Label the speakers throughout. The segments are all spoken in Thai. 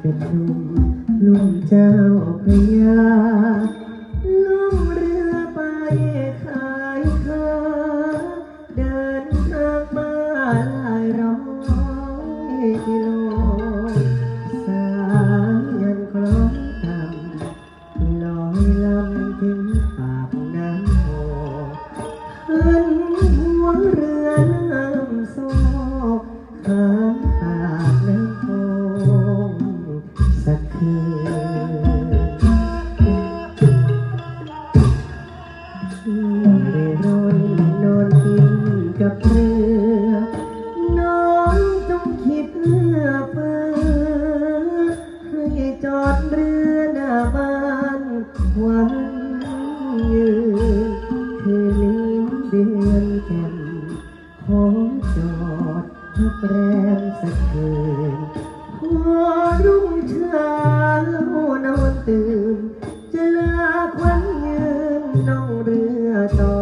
Speaker 1: เป็นหนุ่มลุ่มเจ้าพระยาล่องเรือไปขายข้าเดินทางมาหลายร้อยกิโล สายยันคล้องตำลอยลำถึงปากน้ำโพขึ้นหัวเรือน้ำโซ วันยืนคืนนี้เดือนกันขอจอดพักแรมสักคืนพอรุ่งเช้านอนตื่น จะลาควันยืนน้องเรือต่อ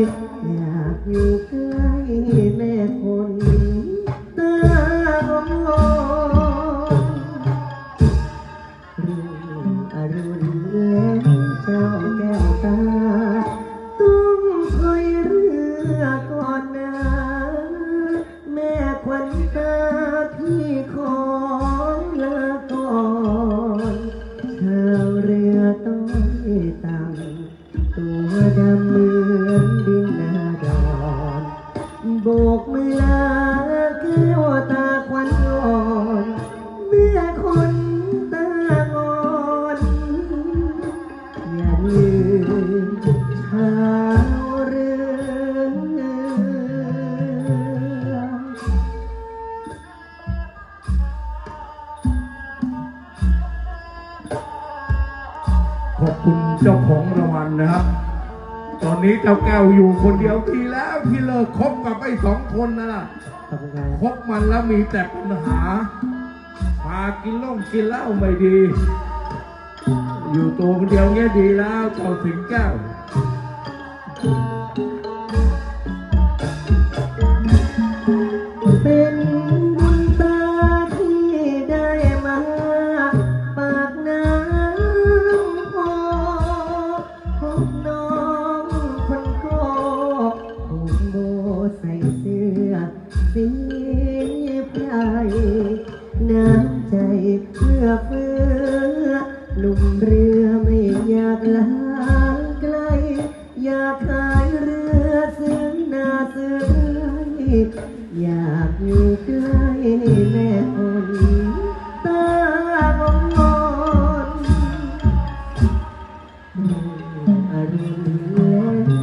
Speaker 1: อยากอยู่ใกล้ ลืมชาวเรือ
Speaker 2: ขอบคุณเจ้าของรางวัลนะครับ ตอนนี้เจ้าแก้วอยู่คนเดียวทีแล้วที่เลิกคบกับไอ้สองคนนั่นน่ะ
Speaker 1: ขอบคุณครับ
Speaker 2: คบมันแล้วมีแต่ปัญหา พากินเหล้งกินเหล้าไม่ดี อยู่ตัวคนเดียวเงี้ยดีแล้วเจ้าสิงแก้ว
Speaker 1: รือไม่อยากลาไกล อยากขายเรือซึ้งนาเสืออยากอยู่ใกล้แม่คนตาบอดอรุณแล้ว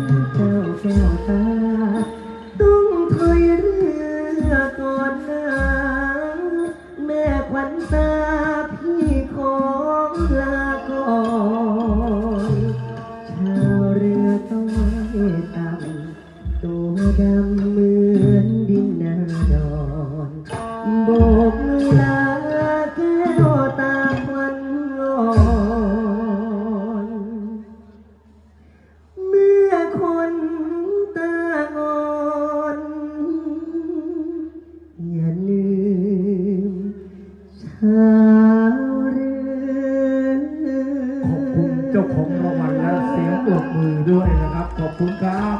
Speaker 2: จ้าของรางวัลและเสียงปรบมือด้วยนะครับ ขอบคุณครับ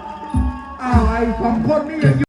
Speaker 2: อ้าวไอ้สองคนนี่ยังอยู่